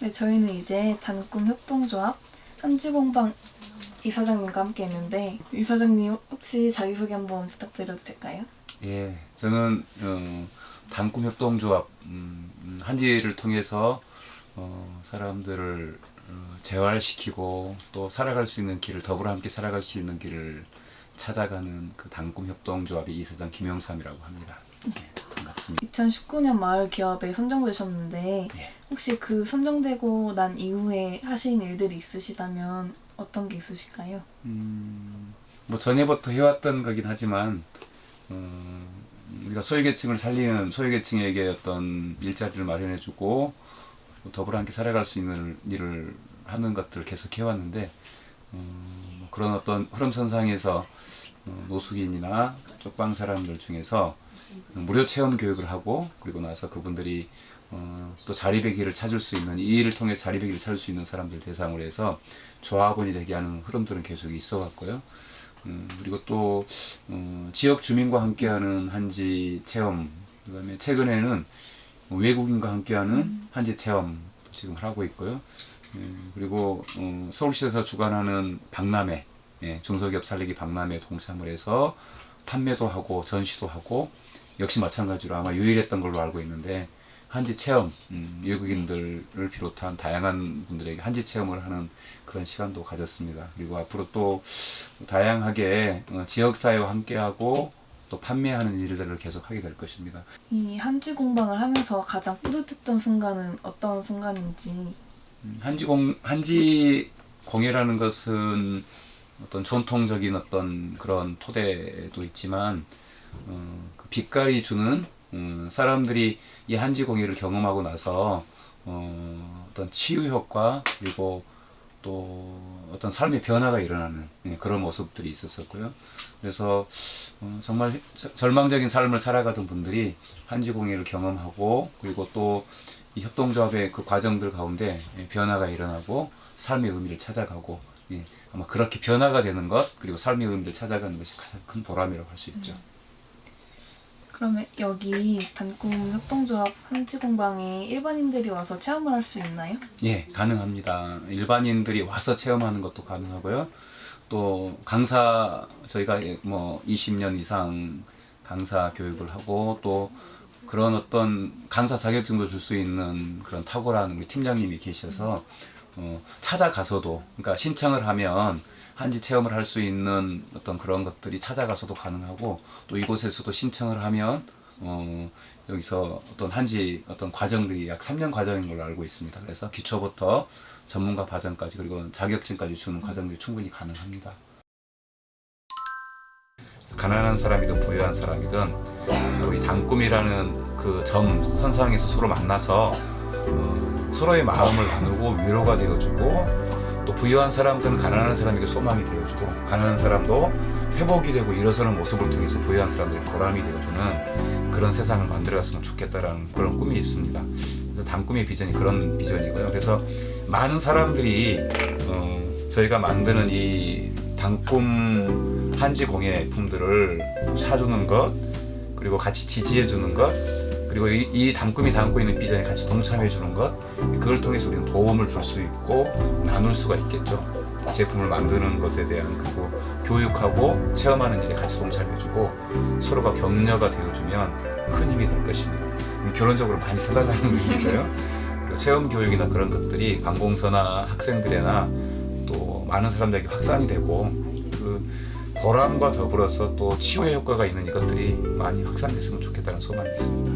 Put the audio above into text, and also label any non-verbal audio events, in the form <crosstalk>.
네, 저희는 이제 단꿈 협동조합 한지공방 이사장님과 함께 했는데 이사장님 혹시 자기소개 한번 부탁드려도 될까요? 예, 저는 어, 단꿈 협동조합 음, 음, 한지를 통해서 어, 사람들을 어, 재활시키고 또 살아갈 수 있는 길을 더불어 함께 살아갈 수 있는 길을 찾아가는 그 단꿈 협동조합의 이사장 김영삼이라고 합니다. 예, 반갑습니다. 2019년 마을 기업에 선정되셨는데 예. 혹시 그 선정되고 난 이후에 하신 일들이 있으시다면 어떤 게 있으실까요? 음, 뭐 전에부터 해왔던 거긴 하지만 어, 우리가 소외계층을 살리는 소외계층에게 어떤 일자리를 마련해주고 또 더불어 함께 살아갈 수 있는 일을 하는 것들을 계속 해왔는데 어, 뭐 그런 어떤 흐름선상에서 어, 노숙인이나 쪽방 사람들 중에서 무료 체험 교육을 하고 그리고 나서 그분들이 어, 또 길을 찾을 수 있는 이 일을 통해 길을 찾을 수 있는 사람들 대상으로 해서 조합원이 되게 하는 흐름들은 계속 있어 왔고요. 음, 그리고 또 어, 지역 주민과 함께하는 한지 체험 그다음에 최근에는 외국인과 함께하는 한지 체험 지금 하고 있고요. 음, 그리고 어, 서울시에서 주관하는 박람회 예, 중소기업 살리기 박람회 동참을 해서 판매도 하고 전시도 하고 역시 마찬가지로 아마 유일했던 걸로 알고 있는데 한지 체험 음, 외국인들을 비롯한 다양한 분들에게 한지 체험을 하는 그런 시간도 가졌습니다. 그리고 앞으로 또 다양하게 어, 지역 사회와 함께하고 또 판매하는 일들을 계속 하게 될 것입니다. 이 한지 공방을 하면서 가장 뿌듯했던 순간은 어떤 순간인지 음, 한지 공 한지 공예라는 것은 어떤 전통적인 어떤 그런 토대도 있지만 어, 그 빛깔이 주는 음, 사람들이 이 한지 공예를 경험하고 나서 어, 어떤 치유 효과 그리고 또 어떤 삶의 변화가 일어나는 예, 그런 모습들이 있었었고요. 그래서 어, 정말 저- 절망적인 삶을 살아가던 분들이 한지 공예를 경험하고 그리고 또이 협동조합의 그 과정들 가운데 예, 변화가 일어나고 삶의 의미를 찾아가고 예, 아마 그렇게 변화가 되는 것 그리고 삶의 의미를 찾아가는 것이 가장 큰 보람이라고 할 수 있죠. 그러면 여기 단꿈 협동조합 한지공방에 일반인들이 와서 체험을 할 수 있나요? 예, 가능합니다. 일반인들이 와서 체험하는 것도 가능하고요. 또 강사 저희가 예, 뭐 20년 이상 강사 교육을 하고 또 그런 어떤 강사 자격증도 줄 수 있는 그런 탁월한 우리 팀장님이 계셔서 어, 찾아가서도 그러니까 신청을 하면 한지 체험을 할 수 있는 어떤 그런 것들이 찾아가서도 가능하고 또 이곳에서도 신청을 하면 어, 여기서 어떤 한지 어떤 과정들이 약 3년 과정인 걸로 알고 있습니다. 그래서 기초부터 전문가 과정까지 그리고 자격증까지 주는 과정들이 충분히 가능합니다. 가난한 사람이든 부유한 사람이든 우리 단꿈이라는 그 점 선상에서 서로 만나서 어, 서로의 마음을 나누고 위로가 되어주고 또 부유한 사람들은 가난한 사람에게 소망이 되어주고 가난한 사람도 회복이 되고 일어서는 모습을 통해서 부유한 사람들의 보람이 되어주는 그런 세상을 만들어갔으면 좋겠다라는 그런 꿈이 있습니다. 그래서 단꿈의 비전이 그런 비전이고요. 그래서 많은 사람들이 어, 저희가 만드는 이 단꿈 한지 공예 품들을 사주는 것 그리고 같이 지지해 주는 것 그리고 이, 이 단꿈이 담고 있는 비전에 같이 동참해 주는 것 그걸 통해서 우리는 도움을 줄 수 있고 나눌 수가 있겠죠. 제품을 만드는 것에 대한 그리고 교육하고 체험하는 일에 같이 동참해 주고 서로가 격려가 되어주면 큰 힘이 될 것입니다. 음, 결론적으로 많이 살아가는 <laughs> 의미인데요. 그 체험 교육이나 그런 것들이 관공서나 학생들이나 또 많은 사람들에게 확산이 되고 그 보람과 더불어서 또 치유의 효과가 있는 이것들이 많이 확산됐으면 좋겠다는 소망이 있습니다.